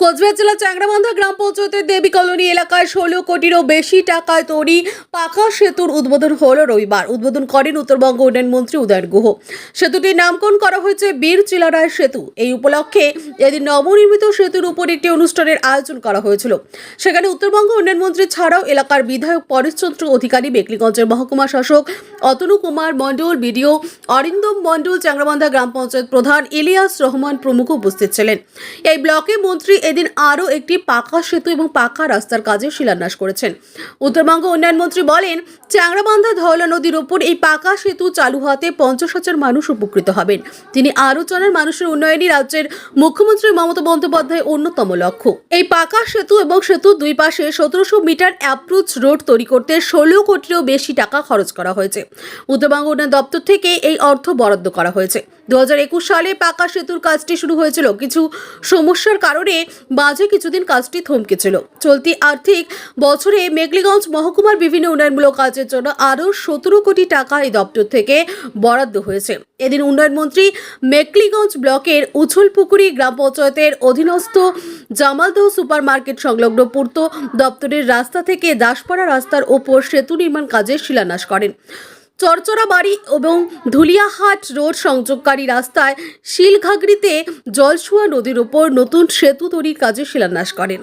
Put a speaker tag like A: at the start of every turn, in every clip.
A: কোচবিহার জেলার চ্যাংরাবান্ধা গ্রাম পঞ্চায়েতের দেবী কলোনি এলাকায় ষোলো কোটিরও বেশি টাকায় তৈরি পাকা সেতুর উদ্বোধন হল রবিবার। উদ্বোধন করেন উত্তরবঙ্গ উন্নয়ন মন্ত্রী উদয়ন গুহ। সেতুটির নামকরণ করা হয়েছে বীর চিলারায় সেতু। এই উপলক্ষে এদিন নবনির্মিত সেতুর উপর একটি অনুষ্ঠানের আয়োজন করা হয়েছিল। সেখানে উত্তরবঙ্গ উন্নয়ন মন্ত্রী ছাড়াও এলাকার বিধায়ক পরেশচন্দ্র অধিকারী বেকলিগঞ্জের মহকুমা শাসক অতনু কুমার মণ্ডল, বিডিও অরিন্দম মণ্ডল চ্যাংরাবান্ধা গ্রাম পঞ্চায়েত প্রধান ইলিয়াস রহমান প্রমুখ উপস্থিত ছিলেন। এই ব্লকে মন্ত্রী এদিন আরও একটি পাকা সেতু এবং পাকা রাস্তার কাজে শিলান্যাস করেছেন। উত্তরবঙ্গ উন্নয়ন মন্ত্রী বলেন, চ্যাংরাবান্ধা ধওলা নদীর ওপর এই পাকা সেতু চালু হতে পঞ্চাশ হাজার মানুষ উপকৃত হবেন। তিনি আরও জানান, মানুষের উন্নয়নই রাজ্যের মুখ্যমন্ত্রী মমতা বন্দ্যোপাধ্যায়ের অন্যতম লক্ষ্য। এই পাকা সেতু এবং সেতুর দুই পাশে সতেরোশো মিটার অ্যাপ্রোচ রোড তৈরি করতে ষোলো কোটিরও বেশি টাকা খরচ করা হয়েছে। উত্তরবঙ্গ উন্নয়ন দপ্তর থেকে এই অর্থ বরাদ্দ করা হয়েছে। দু হাজার একুশ সালে পাকা সেতুর কাজটি শুরু হয়েছিল। কিছু সমস্যার কারণে মাঝে কিছুদিন কাজটি থমকে ছিল চলতি আর্থিক বছরে মেঘলিগঞ্জ মহকুমার বিভিন্ন উন্নয়নমূলক কাজের জন্য আরও সতেরো কোটি টাকা এই দপ্তর থেকে বরাদ্দ হয়েছে। এদিন উন্নয়ন মন্ত্রী মেকলিগঞ্জ ব্লকের উছলপুকুরি গ্রাম পঞ্চায়েতের অধীনস্থ জামালদহ সুপার মার্কেট সংলগ্ন পূর্ত দপ্তরের রাস্তা থেকে দাসপাড়া রাস্তার ওপর সেতু নির্মাণ কাজের শিলান্যাস করেন। চরচরা বাড়ি এবং ধুলিয়াহাট রোড সংযোগকারী রাস্তায় শিলঘাগড়িতে জলসুয়া নদীর ওপর নতুন সেতু তৈরির কাজে শিলান্যাস করেন।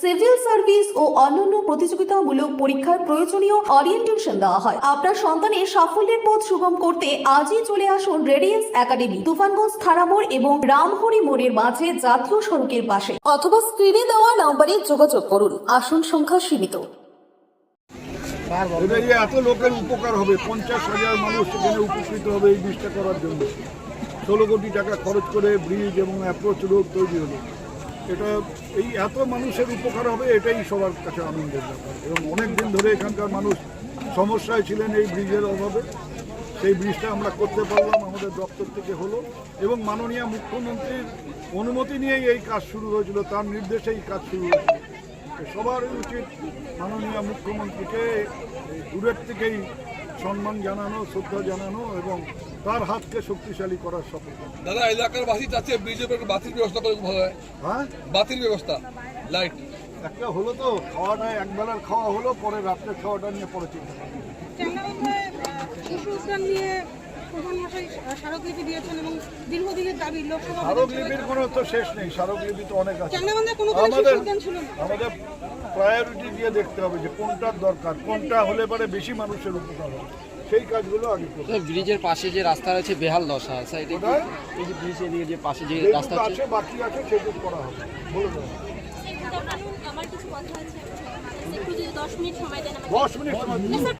B: সিভিল সার্ভিস ও অন্যান্য প্রতিযোগিতামূলক পরীক্ষার প্রয়োজনীয় অরিয়েন্টেশন দেওয়া হয়। আপনার সন্তানের সাফল্যের পথ সুগম করতে আজই চলে আসুন রেডিয়েন্স একাডেমি তুফানগঞ্জ থানামোড় এবং রামহরি মোড়ের মাঝে জাতীয় সড়কের পাশে। অথবা স্ক্রিনে দেওয়া নম্বরে যোগাযোগ করুন। আসন সংখ্যা সীমিত।
C: এত লোকের উপকার হবে, পঞ্চাশ হাজার মানুষ সেখানে উপকৃত হবে এই ব্রিজটা করার জন্য। ষোলো কোটি টাকা খরচ করে ব্রিজ এবং অ্যাপ্রোচ রোড তৈরি হলো। এটা এই এত মানুষের উপকার হবে, এটাই সবার কাছে আনন্দের ব্যাপার। এবং অনেক দিন ধরে এখানকার মানুষ সমস্যায় ছিলেন এই ব্রিজের অভাবে। সেই ব্রিজটা আমরা করতে পারলাম, আমাদের দপ্তর থেকে হলো। এবং মাননীয় মুখ্যমন্ত্রীর অনুমতি নিয়েই এই কাজ শুরু হয়েছিল, তার নির্দেশে এই কাজ শুরু হয়েছিল। সবার উচিত মাননীয় মুখ্যমন্ত্রীকে দূরের থেকেই সম্মান জানানো শ্রদ্ধা জানানো এবং তার হাতকে শক্তিশালী করার শপথ
D: দাদা এলাকার বাসি চাচ্ছে বিজেপির বাতির ব্যবস্থা করে ভালো হয়।
C: হ্যাঁ?
D: বাতির ব্যবস্থা লাইট
C: একটা হলো তো খাওয়াটা একবেলার খাওয়া হলো পরে রাত্রে খাওয়াটা নিয়ে পরে চিন্তা করব।
E: চ্যাংরাবান্ধায় শিশু উদ্যান নিয়ে প্রধানমন্ত্রী স্মারকলিপি দিয়েছেন এবং দীর্ঘদিনের দাবি লোকসভা
C: স্মারকলিপির কোনো তো শেষ নেই স্মারকলিপি তো অনেক আছে আমাদের আমাদের প্রায়োরিটি দিয়ে দেখতে হবে যে কোনটার দরকার কোনটা হলে পরে বেশি মানুষের উপকার হবে সেই কাজগুলো আগে করতে হবে।
F: স্যার, ব্রিজের পাশে যে রাস্তা রয়েছে বেহাল দশা? এই যে ব্রিজের দিকে যে পাশে যে রাস্তা
C: আছে বাকি আছে সেটুকু করা হবে বলে দেবো
G: আমার কিছু কথা আছে একটু যদি দশ মিনিট সময় দেন আমাকে।
C: দশ মিনিট